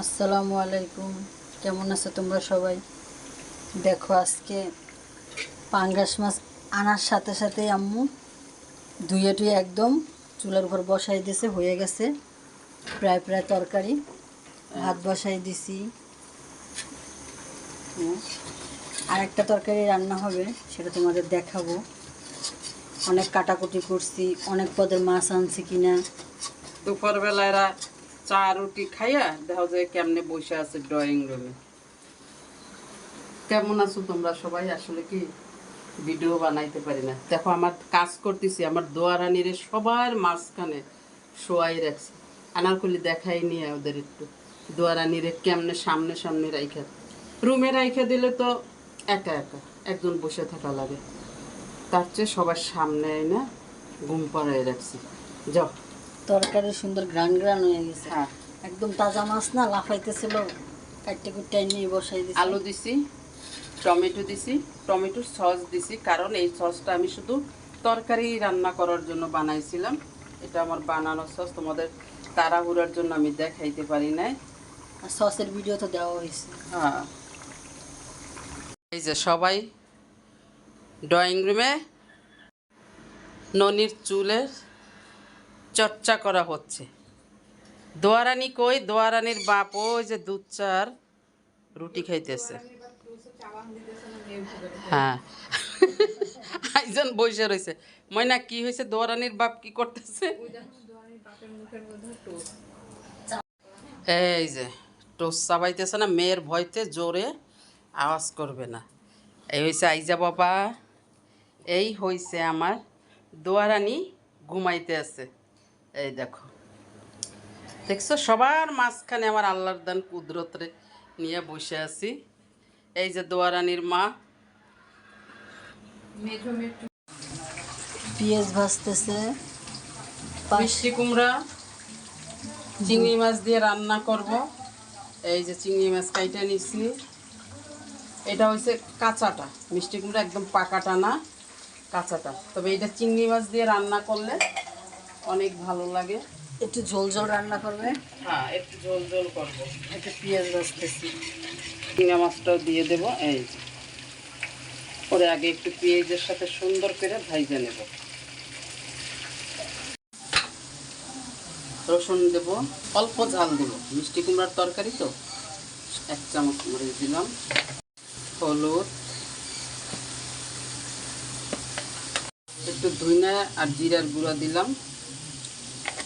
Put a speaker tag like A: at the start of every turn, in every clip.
A: আসসালামু আলাইকুম। কেমন আছো তোমরা সবাই? দেখো আজকে পাঙ্গাস মাছ আনার সাথে সাথে আম্মু ধুয়ে টুয়ে একদম চুলার উপর বসাই দিয়েছে, হয়ে গেছে। প্রায় প্রায় তরকারি। ভাত বসাই দিছি। আর একটা তরকারি রান্না হবে, সেটা তোমাদের দেখাবো। অনেক কাটাকুটি করছি, অনেক পদের মাছ আনছি কিনা।
B: দুপুরবেলা এরা চা রুটি খাইয়া দেখো যে কেমনে বসে আছে ড্রয়িং রুমে কেমন আছো তোমরা সবাই? আসলে কি ভিডিও বানাইতে পারি না। দেখো, আমার কাজ করতেছি, আমার দোয়ারানিরে সবার মাঝখানে শোয়াই রাখছি। আনারকলি দেখাই নিয়ে ওদের একটু। দোয়ারানিরে কেমনে সামনে সামনে রাইখা। রুমে রাইখা দিলে তো একা একা, একজন বসে থাকা লাগে। তার চেয়ে সবার সামনে না ঘুম পাড়াই রাখছি। যাও।
A: তরকারি সুন্দর গ্রান গ্রান হয়ে গেছে।
B: হ্যাঁ।
A: একদম তাজা মাছ না লাফাইতেছিল কাটতে কুটতে নিয়ে বসাই দিছি।
B: আলু দিছি টমেটো দিছি টমেটোর সস দিছি কারণ এই সসটা আমি শুধু তরকারি রান্না করার জন্য বানাইছিলাম। এটা আমার বানানোর সস তোমাদের তাড়াহুড়ার জন্য আমি দেখাইতে পারি নাই।
A: আর সসের ভিডিও তো দেওয়া হয়েছে।
B: হ্যাঁ। এই যে সবাই ড্রয়িং রুমে ননির চুলের চর্চা করা হচ্ছে। দোয়ারানি কই? দোয়ারানির বাপ ওই যে দুধ চার রুটি খাইতেছে। হ্যাঁ। আইজন বসে রয়েছে ময়না, কি হয়েছে দোয়ারানির বাপ কি করতেছে? এই যে, টোস চাবাইতেছে না, মেয়ের ভয়তে জোরে আওয়াজ করবে না। এই হয়েছে আইজা বাবা। এই হয়েছে আমার দোয়ারানি ঘুমাইতে আছে। এই দেখো। দেখছ? সবার মাঝখানে আমার আল্লাহর দান কুদরতরে নিয়ে বসে আছি। এই যে দোয়ারানির মা।
A: পেঁয়াজ ভাজতেছে। পাশ-
B: মিষ্টি কুমড়া। চিংড়ি মাছ দিয়ে রান্না করব। এই যে চিংড়ি মাছ কাইটা নিছি। এটা হচ্ছে কাঁচাটা। মিষ্টি কুমড়া একদম পাকাটা না কাঁচাটা। তবে এটা চিংড়ি মাছ দিয়ে রান্না করলে অনেক ভালো লাগে।
A: একটু ঝোল ঝোল রান্না করবে?
B: হ্যাঁ একটু ঝোল ঝোল করব।
A: একটু পেঁয়াজ ভাজতেছি
B: চিংড়ি মাছটাও দিয়ে দেবো এই পরে আগে একটু পেঁয়াজের সাথে সুন্দর করে ভাইজে নেব। রসুন দেব অল্প ঝাল দেব। মিষ্টি কুমড়ার তরকারি তো। এক চামচ মরিচ দিলাম। হলুদ। একটু ধুইনা আর জিরার গুঁড়া দিলাম।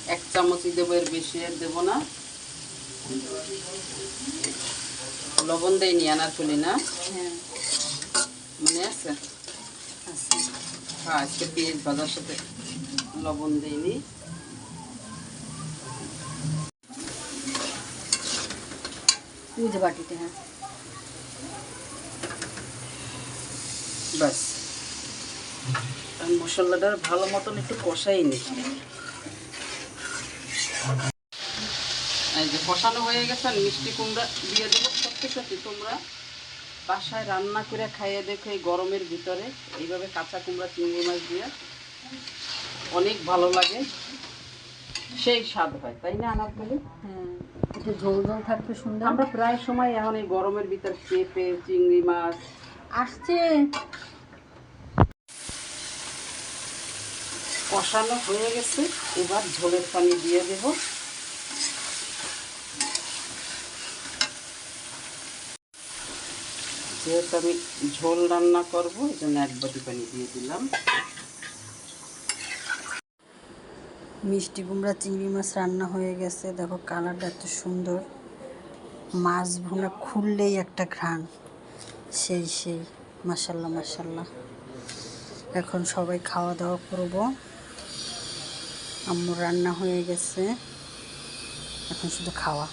B: এক চামচই দেবো এর বেশি আর দেবো না। লবণ দেয়নি আনারকলি না?
A: হ্যাঁ।
B: মনে আছে? হ্যাঁ আজকে পেঁয়াজ ভাজার সাথে লবণ
A: ওই যে বাটিতে হ্যাঁ।
B: ব্যাস। ভালো মতন একটু কষাই নি। এই যে কষানো হয়ে গেছে আর মিষ্টি কুমড়া দিয়ে দেবো। সত্যি সত্যি তোমরা বাসায় রান্না করে খাইয়ে দেখো এই গরমের ভিতরে। এইভাবে কাঁচা কুমড়া চিংড়ি মাছ দিয়ে অনেক ভালো লাগে। সেই স্বাদ হয় তাই না আনার বলি
A: হ্যাঁ একটু ঝোল ঝোল থাকবে সুন্দর।
B: আমরা প্রায় সময় এখন এই গরমের ভিতর পেঁপে চিংড়ি মাছ।
A: আসছে।
B: কষানো হয়ে গেছে এবার ঝোলের পানি দিয়ে দেব। যেহেতু আমি ঝোল রান্না করব, এই জন্য এক বাটি পানি দিয়ে দিলাম।
A: মিষ্টি কুমড়া, চিংড়ি মাছ রান্না হয়ে গেছে। দেখো কালারটা এত সুন্দর। মাছ ভুনা খুললেই একটা ঘ্রাণ। সেই সেই। মাসাল্লাহ মাসাল্লাহ এখন সবাই খাওয়া দাওয়া করব। আম্মুর রান্না হয়ে গেছে। এখন শুধু খাওয়া।